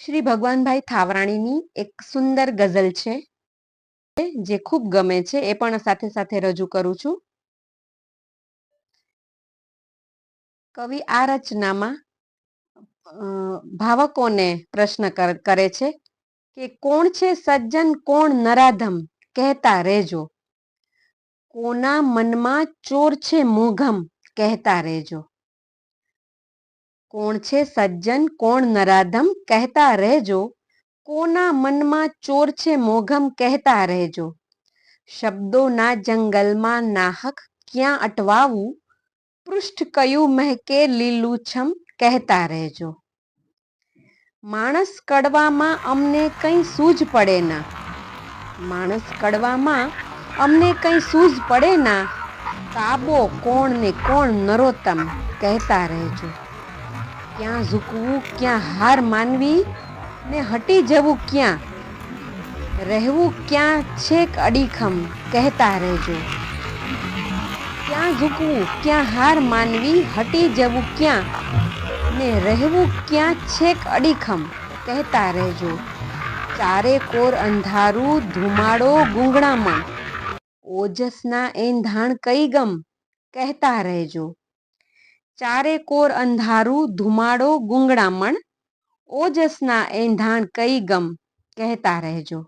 શ્રી ભગવાનભાઈ થાવરાણીની એક સુંદર ગઝલ છે, જે ખૂબ ગમે છે, એ પણ સાથે સાથે રજૂ કરું છું. કવિ આ રચનામાં ભાવકોને પ્રશ્ન કરે છે કે કોણ છે સજ્જન, કોણ નરાધમ, કહેતા રહેજો. કોના મનમાં ચોર છે મોઘમ, કહેતા રહેજો. કોણ છે સજ્જન, કોણ નરાધમ, કહેતા રહેજો. કોના મનમાં ચોર છે મોઘમ, કહેતા રહેજો. શબ્દોના જંગલમાં નાહક ક્યાં અટવાવું? પૃષ્ઠ કયું મહેકે લીલુંછમ, કહેતા રહેજો. માણસ કડવામાં અમને કંઈ સૂઝ પડે ના. માણસ કડવામાં અમને કંઈ સૂઝ પડે ના. કાબો કોણ ને કોણ નરોત્તમ, કહેતા રહેજો. ક્યાં ઝૂકવું, ક્યાં હાર માનવી, ને હટી જવું ક્યાં? રહેવું ક્યાં છેક અડીખમ, કહેતા રહેજો. ક્યાં ઝૂકવું, ક્યાં હાર માનવી, હટી જવું ક્યાં? ને રહેવું ક્યાં છેક અડીખમ, કહેતા રહેજો. ચારે કોર અંધારું, ધુમાડો ગુંગળામાં. ઓજસના એંધાણ કઈ ગમ, કહેતા રહેજો. ચારે કોર અંધારું ધુમાડો ગુંગળામણ ઓજસના એંધાણ કઈ ગમ કહેતા રહેજો.